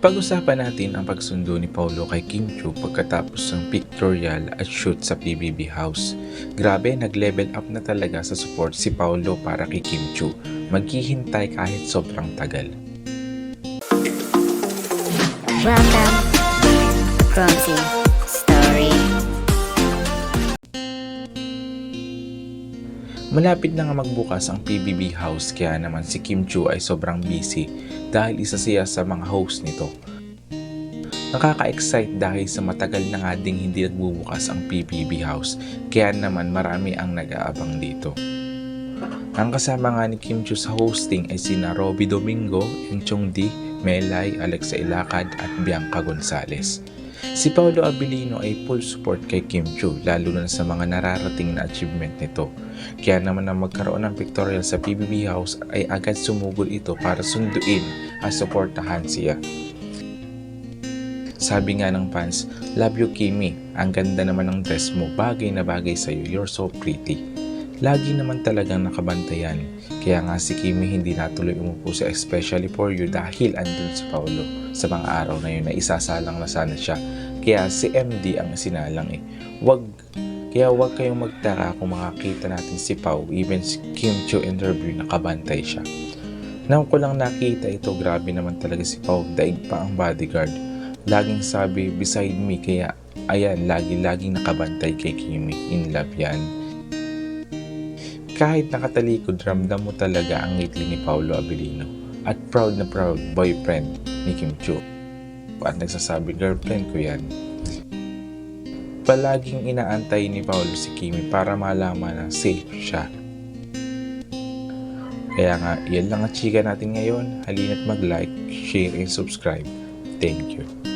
Pag-usapan natin ang pagsundo ni Paulo kay Kim Chu pagkatapos ng pictorial at shoot sa PBB House. Grabe, nag-level up na talaga sa support si Paulo para kay Kim Chu. Maghihintay kahit sobrang tagal. Welcome, Clumsy Malapit na nga magbukas ang PBB House kaya naman si Kim Chu ay sobrang busy dahil isa siya sa mga host nito. Nakaka-excite dahil sa matagal na nga ding hindi nagbubukas ang PBB House kaya naman marami ang nag-aabang dito. Ang kasama nga ni Kim Chu sa hosting ay sina Robby Domingo, Enchong D, Melay, Alexa Ilacad at Bianca Gonzalez. Si Paolo Abilino ay full support kay Kim Chu lalo na sa mga nararating na achievement nito. Kaya naman na magkaroon ng pictorial sa PBB House ay agad sumugol ito para sunduin at suportahan siya. Sabi nga ng fans, Love you Kimi, ang ganda naman ng dress mo, bagay na bagay sa'yo, you're so pretty. Lagi naman talagang nakabantayan, kaya nga si Kimi hindi natuloy umupo sa especially for you dahil andun si Paolo sa mga araw na yun na isasalang na sana siya. Kaya si MD ang sinalang eh. Wag, kaya wag kayong magtaka kung makakita natin si Pau, even si Kim Cho interview nakabantay siya. Nang ko lang nakita ito, grabe naman talaga si Pau, daig pa ang bodyguard. Laging sabi, beside me, kaya ayan, lagi-laging nakabantay kay Kimi. In love yan. Kahit nakatalikod, ramdam mo talaga ang ngiti ni Paulo Abilino. At proud na proud boyfriend ni Kim Chu. At nagsasabi, girlfriend ko yan. Palaging inaantay ni Paulo si Kimi para malaman na safe siya. Kaya nga, yan lang ang chika natin ngayon. Halina't mag-like, share, and subscribe. Thank you.